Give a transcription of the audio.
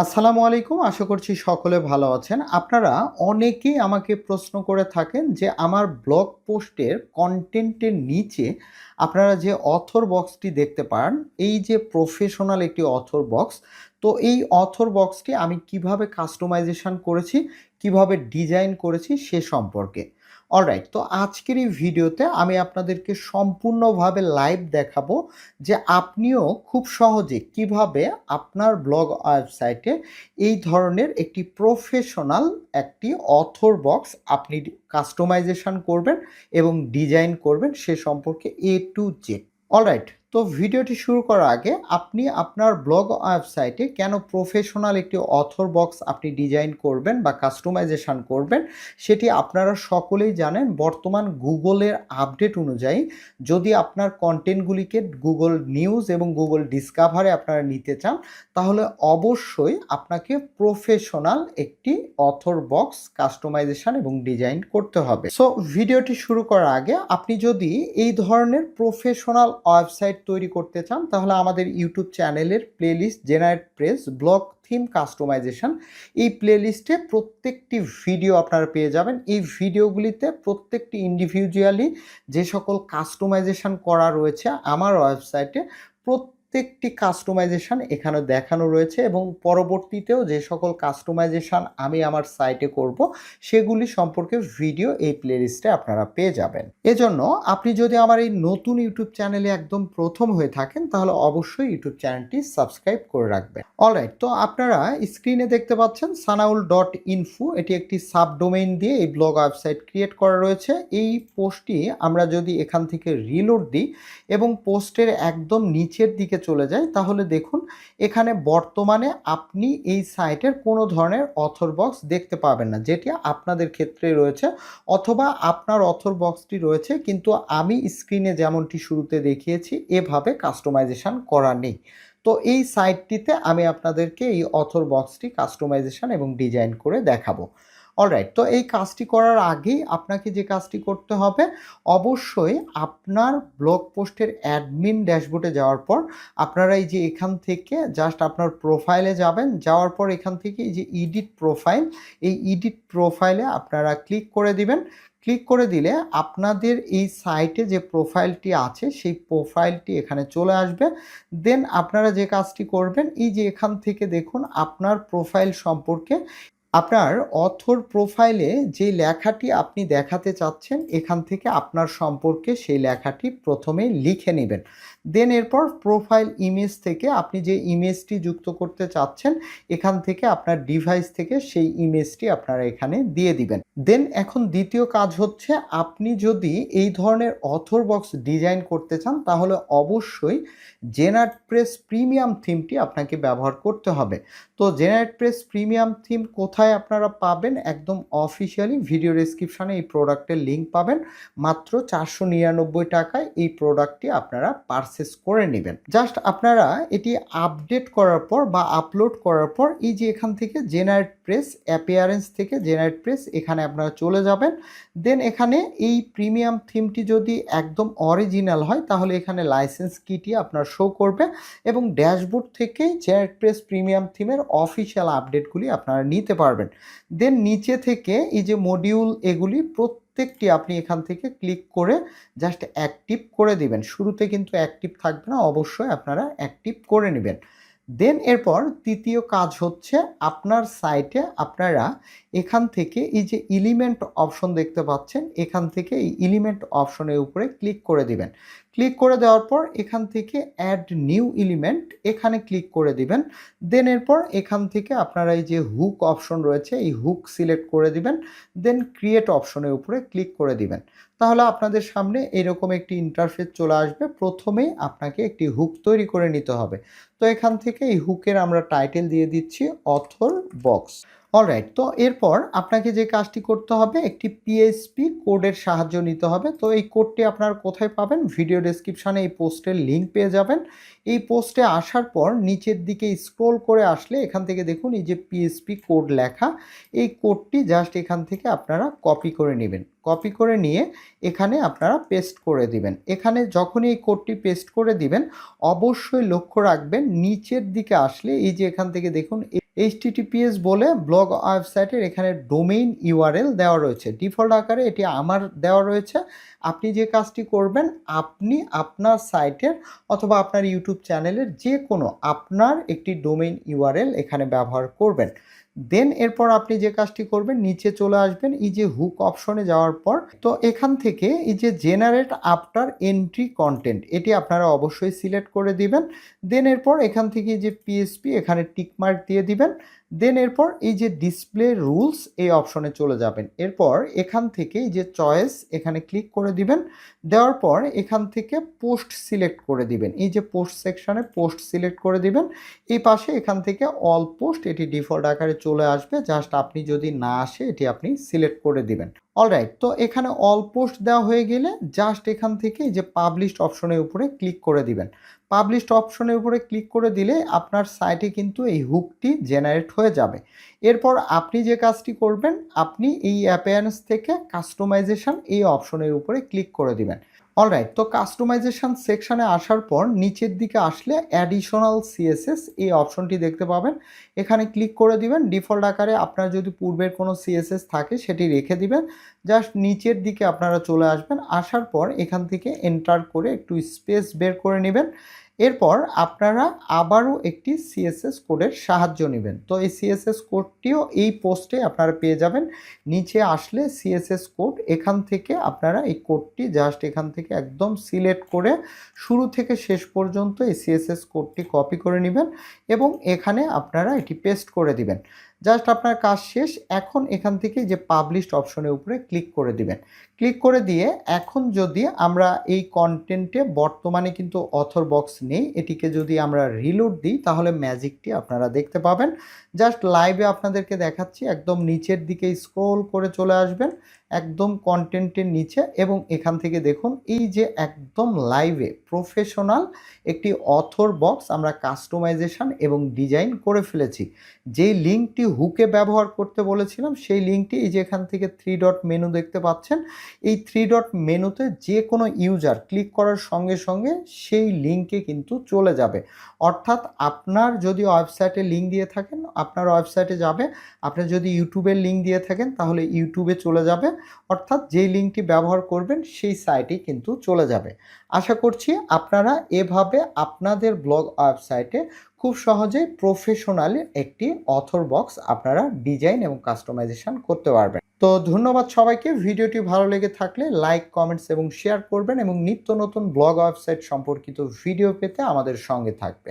আসসালামু আলাইকুম, আশা করছি সকলে ভালো আছেন। আপনারা অনেকেই আমাকে প্রশ্ন করে থাকেন যে আমার ব্লগ পোস্টের কন্টেন্টের নিচে আপনারা যে অথর বক্সটি দেখতে পান, এই যে প্রফেশনাল একটি অথর বক্স, তো এই অথর বক্সটি আমি কীভাবে কাস্টমাইজেশন করেছি, কীভাবে ডিজাইন করেছি সে সম্পর্কে। অলরাইট তো আজকের এই ভিডিওতে আমি আপনাদেরকে সম্পূর্ণভাবে লাইভ দেখাবো যে আপনিও খুব সহজে কীভাবে আপনার ব্লগ ওয়েবসাইটে এই ধরনের একটি প্রফেশনাল একটি অথর বক্স আপনি কাস্টমাইজেশন করবেন এবং ডিজাইন করবেন সে সম্পর্কে এ টু জেড অলরাইট তো ভিডিওটি শুরু করার আগে আপনি আপনার ব্লগ ওয়েবসাইটে কেন প্রফেশনাল একটি অথর বক্স আপনি ডিজাইন করবেন বা কাস্টমাইজেশান করবেন সেটি আপনারা সকলেই জানেন। বর্তমান গুগলের আপডেট অনুযায়ী যদি আপনার কন্টেন্টগুলিকে গুগল নিউজ এবং গুগল ডিসকাভারে আপনারা নিতে চান, তাহলে অবশ্যই আপনাকে প্রফেশনাল একটি অথর বক্স কাস্টমাইজেশন এবং ডিজাইন করতে হবে। সো ভিডিওটি শুরু করার আগে আপনি যদি এই ধরনের প্রফেশনাল ওয়েবসাইট তৈরি করতে চান, তাহলে আমাদের ইউটিউব চ্যানেলের playlist generate press blog theme customization এই প্লেলিস্টে প্রত্যেকটি ভিডিও আপনারা পেয়ে যাবেন। এই ভিডিওগুলিতে প্রত্যেকটি ইন্ডিভিজুয়ালি যে সকল কাস্টমাইজেশন করা রয়েছে, আমার ওয়েবসাইটে প্রত্যেকটি কাস্টমাইজেশন এখানে দেখানো রয়েছে এবং পরবর্তীতেও যে সকল কাস্টমাইজেশন আমি আমার সাইটে করব, সেগুলি সম্পর্কে ভিডিও এই প্লেলিস্টে আপনারা পেয়ে যাবেন। এজন্য আপনি যদি আমার এই নতুন ইউটিউব চ্যানেলে একদম প্রথম হয়ে থাকেন, তাহলে অবশ্যই ইউটিউব চ্যানেলটি সাবস্ক্রাইব করে রাখবেন। অলরাইট তো আপনারা স্ক্রিনে দেখতে পাচ্ছেন সানাউল ডট ইনফো এটি একটি সাবডোমেইন দিয়ে এই ব্লগ ওয়েবসাইট ক্রিয়েট করা রয়েছে। এই পোস্টটি আমরা যদি এখান থেকে রিলোড দিই এবং পোস্টের একদম নিচের দিকে চলে যাই তাহলে দেখুন এখানে বর্তমানে আপনি এই সাইটের কোনো ধরনের অথর বক্স দেখতে পাবেন না, যেটি আপনাদের ক্ষেত্রে রয়েছে অথবা আপনার অথর বক্সটি রয়েছে, কিন্তু আমি স্ক্রিনে যেমনটি শুরুতে দেখিয়েছি, এভাবে কাস্টমাইজেশন করা নেই। তো এই সাইটটিতে আমি আপনাদেরকে এই অথর বক্সটি কাস্টমাইজেশন এবং ডিজাইন করে দেখাবো। অলরাইট তো এই কাজটি করার আগেই আপনাকে যে কাজটি করতে হবে, অবশ্যই আপনার ব্লগ পোস্টের অ্যাডমিন ড্যাশবোর্ডে যাওয়ার পর আপনারা এই যে এখান থেকে জাস্ট আপনার প্রোফাইলে যাবেন, যাওয়ার পর এখান থেকে এই যে ইডিট প্রোফাইল এই ইডিট প্রোফাইলে আপনারা ক্লিক করে দিবেন। ক্লিক করে দিলে আপনাদের এই সাইটে যে প্রোফাইলটি আছে, সেই প্রোফাইলটি এখানে চলে আসবে। দেন আপনারা যে কাজটি করবেন, এই যে এখান থেকে দেখুন আপনার প্রোফাইল সম্পর্কে আপনার অথর প্রোফাইলে যে লেখাটি আপনি দেখাতে চাচ্ছেন, এখান থেকে আপনার সম্পর্কে সেই লেখাটি প্রথমে লিখে নেবেন। দেন এরপর প্রোফাইল ইমেজ থেকে আপনি যে ইমেজটি যুক্ত করতে চাচ্ছেন, এখান থেকে আপনার ডিভাইস থেকে সেই ইমেজটি আপনারা এখানে দিয়ে দিবেন। দেন এখন দ্বিতীয় কাজ হচ্ছে, আপনি যদি এই ধরনের অথর বক্স ডিজাইন করতে চান, তাহলে অবশ্যই জেনারেট প্রেস প্রিমিয়াম থিমটি আপনাকে ব্যবহার করতে হবে। তো জেনারেট প্রেস প্রিমিয়াম থিম কোথায় আপনারা পাবেন? একদম অফিসিয়ালি ভিডিও ডিসক্রিপশানে এই প্রোডাক্টের লিঙ্ক পাবেন। মাত্র চারশো নিরানব্বই টাকায় এই প্রোডাক্টটি আপনারা পারচেস করে নেবেন। জাস্ট আপনারা এটি আপডেট করার পর বা আপলোড করার পর এই যে এখান থেকে জেনারেট প্রেস অ্যাপিয়ারেন্স থেকে জেনারেট প্রেস এখানে আপনারা চলে যাবেন। দেন এখানে এই প্রিমিয়াম থিমটি যদি একদম অরিজিনাল হয়, তাহলে এখানে লাইসেন্স কিটি আপনার শো করবে এবং ড্যাশবোর্ড থেকেই জেনারেট প্রেস প্রিমিয়াম থিমের অফিসিয়াল আপডেটগুলি আপনারা নিতে পারবেন। দেন নিচে থেকে এই যে মডিউল এগুলি প্রত্যেকটি আপনি এখান থেকে ক্লিক করে জাস্ট অ্যাক্টিভ করে দিবেন। শুরুতে কিন্তু অ্যাক্টিভ থাকবে না, অবশ্যই আপনারা অ্যাক্টিভ করে নেবেন। দেন এরপর তৃতীয় কাজ হচ্ছে আপনার সাইটে আপনারা এখান থেকে এই যে ইলিমেন্ট অপশন দেখতে পাচ্ছেন, এখান থেকে এই ইলিমেন্ট অপশনের উপরে ক্লিক করে দিবেন। ক্লিক করে দেওয়ার পর এখান থেকে অ্যাড নিউ এলিমেন্ট এখানে ক্লিক করে দিবেন। দেন এরপর এখান থেকে আপনারা এই যে হুক অপশন রয়েছে, এই হুক সিলেক্ট করে দিবেন। দেন ক্রিয়েট অপশনের উপরে ক্লিক করে দিবেন। তাহলে আপনাদের সামনে এরকম একটি ইন্টারফেস চলে আসবে। প্রথমেই আপনাকে একটি হুক তৈরি করে নিতে হবে। তো এখান থেকে এই হুকের আমরা টাইটেল দিয়ে দিচ্ছি অথর বক্স অলরাইট তো এরপর আপনাকে যে কাজটি করতে হবে, একটি পিএসপি কোডের সাহায্য নিতে হবে। তো এই কোডটি আপনার কোথায় পাবেন? ভিডিও ডেসক্রিপশানে এই পোস্টের লিঙ্ক পেয়ে যাবেন। এই পোস্টে আসার পর নিচের দিকে স্ক্রোল করে আসলে এখান থেকে দেখুন, এই যে পিএসপি কোড লেখা, এই কোডটি জাস্ট এখান থেকে আপনারা কপি করে নেবেন। কপি করে নিয়ে এখানে আপনারা পেস্ট করে দিবেন। এখানে যখনই এই কোডটি পেস্ট করে দিবেন, অবশ্যই লক্ষ্য রাখবেন, নিচের দিকে আসলে এই যে এখান থেকে দেখুন এইচটিটিপিএস বলে ব্লগ ওয়েবসাইটের এখানে ডোমেইন ইউআরএল দেওয়া রয়েছে। ডিফল্ট আকারে এটি আমার দেওয়া রয়েছে। আপনি যে কাজটি করবেন, আপনি আপনার সাইটের অথবা আপনার ইউটিউব চ্যানেলের যে কোনো আপনার একটি ডোমেইন ইউআরএল এখানে ব্যবহার করবেন। দেন এরপর আপনি যে কাজটি করবেন, নিচে চলে আসবেন, এই যে হুক অপশনে যাওয়ার পর, তো এখান থেকে এই যে জেনারেট আফটার এন্ট্রি কন্টেন্ট এটি আপনারা অবশ্যই সিলেক্ট করে দিবেন। দেন এরপর এখান থেকে যে পিএসপি এখানে টিকমার্ক দিয়ে দিবেন। দেন এরপর এই যে ডিসপ্লে রুলস এই অপশনে চলে যাবেন। এরপর এখান থেকে যে চয়েস এখানে ক্লিক করে দিবেন। দেওয়ার পর এখান থেকে পোস্ট সিলেক্ট করে দিবেন। এই যে পোস্ট সেকশানে পোস্ট সিলেক্ট করে দিবেন। এই পাশে এখান থেকে অল পোস্ট এটি ডিফল্ট আকারে চলে আসবে জাস্ট আপনি যদি না আসে, এটি আপনি সিলেক্ট করে দিবেন। অলরাইট তো এখানে অল পোস্ট দেওয়া হয়ে গেলে জাস্ট এখান থেকে যে পাবলিশড অপশনের উপরে ক্লিক করে দিবেন। পাবলিশড অপশনের উপরে ক্লিক করে দিলে আপনার সাইটে কিন্তু এই হুকটি জেনারেট হয়ে যাবে। এরপর আপনি যে কাজটি করবেন, আপনি এই অ্যাপিয়ারেন্স থেকে কাস্টমাইজেশন এই অপশনের উপরে ক্লিক করে দিবেন। অলরাইট তো কাস্টমাইজেশন সেকশানে আসার পর নিচের দিকে আসলে অ্যাডিশনাল সিএসএস এই অপশনটি দেখতে পাবেন। এখানে ক্লিক করে দিবেন ডিফল্ট আকারে আপনার যদি পূর্বের কোনো সিএসএস থাকে সেটি রেখে দিবেন। জাস্ট নিচের দিকে আপনারা চলে আসবেন, আসার পর এখান থেকে এন্টার করে একটু স্পেস বের করে নেবেন। এরপর আপনারা আবারও একটি সিএসএস কোডের সাহায্য নেবেন। তো এই সিএসএস কোডটিও এই পোস্টে আপনারা পেয়ে যাবেন। নিচে আসলে সিএসএস কোড এখান থেকে আপনারা এই কোডটি জাস্ট এখান থেকে একদম সিলেক্ট করে শুরু থেকে শেষ পর্যন্ত এই সিএসএস কোডটি কপি করে নেবেন এবং এখানে আপনারা এটি পেস্ট করে দিবেন। জাস্ট আপনার কাজ শেষ, এখন এখান থেকে যে পাবলিশড অপশনের উপরে ক্লিক করে দিবেন। ক্লিক করে দিয়ে এখন যদি আমরা এই কন্টেন্টে বর্তমানে কিন্তু অথর বক্স নেই, এটিকে যদি আমরা রিলোড দিই, তাহলে ম্যাজিকটি আপনারা দেখতে পাবেন। জাস্ট লাইভে আপনাদেরকে দেখাচ্ছি, একদম নিচের দিকে স্ক্রোল করে চলে আসবেন। একদম কন্টেন্টের নিচে এবং এখান থেকে দেখুন, এই যে একদম লাইভে প্রফেশনাল একটি অথর বক্স আমরা কাস্টমাইজেশন এবং ডিজাইন করে ফেলেছি। যেই লিঙ্কটি হুকে ব্যবহার করতে বলেছিলাম, সেই লিঙ্কটি এই যে এখান থেকে থ্রি ডট মেনু দেখতে পাচ্ছেন, এই থ্রি ডট মেনুতে যে কোনো ইউজার ক্লিক করার সঙ্গে সঙ্গে সেই লিঙ্কে কিন্তু চলে যাবে। অর্থাৎ আপনার যদি ওয়েবসাইটে লিঙ্ক দিয়ে থাকেন আপনার ওয়েবসাইটে যাবে। আপনি যদি ইউটিউবের লিঙ্ক দিয়ে থাকেন, তাহলে ইউটিউবে চলে যাবে। অর্থাৎ যেই লিঙ্কটি ব্যবহার করবেন, সেই সাইটে কিন্তু চলে যাবে। আশা করছি আপনারা এভাবে আপনাদের ব্লগ ওয়েবসাইটে খুব সহজেই প্রফেশনালি একটি অথর বক্স আপনারা ডিজাইন এবং কাস্টমাইজেশন করতে পারবেন। তো ধন্যবাদ সবাইকে। ভিডিওটি ভালো লেগে থাকলে লাইক কমেন্টস এবং শেয়ার করবেন এবং নিত্য নতুন ব্লগ ওয়েবসাইট সম্পর্কিত ভিডিও পেতে আমাদের সঙ্গে থাকবেন